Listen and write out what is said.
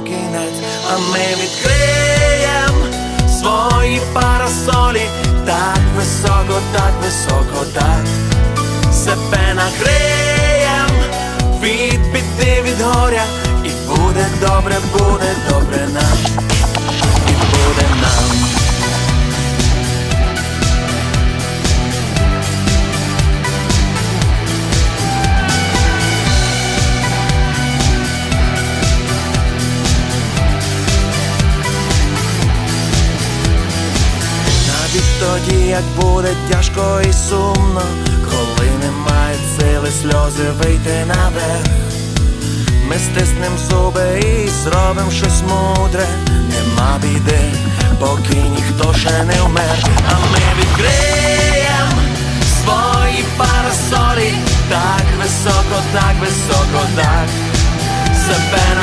noginet A mi odklejem svoji parasoli. Tak visoko, tak visoko, tak Sebe nahrejem Vid biti vid horja I bude dobre, bude тоді, як буде тяжко і сумно, коли немає сили сльози вийти наверх, ми стиснем зуби і зробим щось мудре, нема біди, поки ніхто ще не вмер, а ми відкриєм свої парасолі, так високо, так високо, так. Себе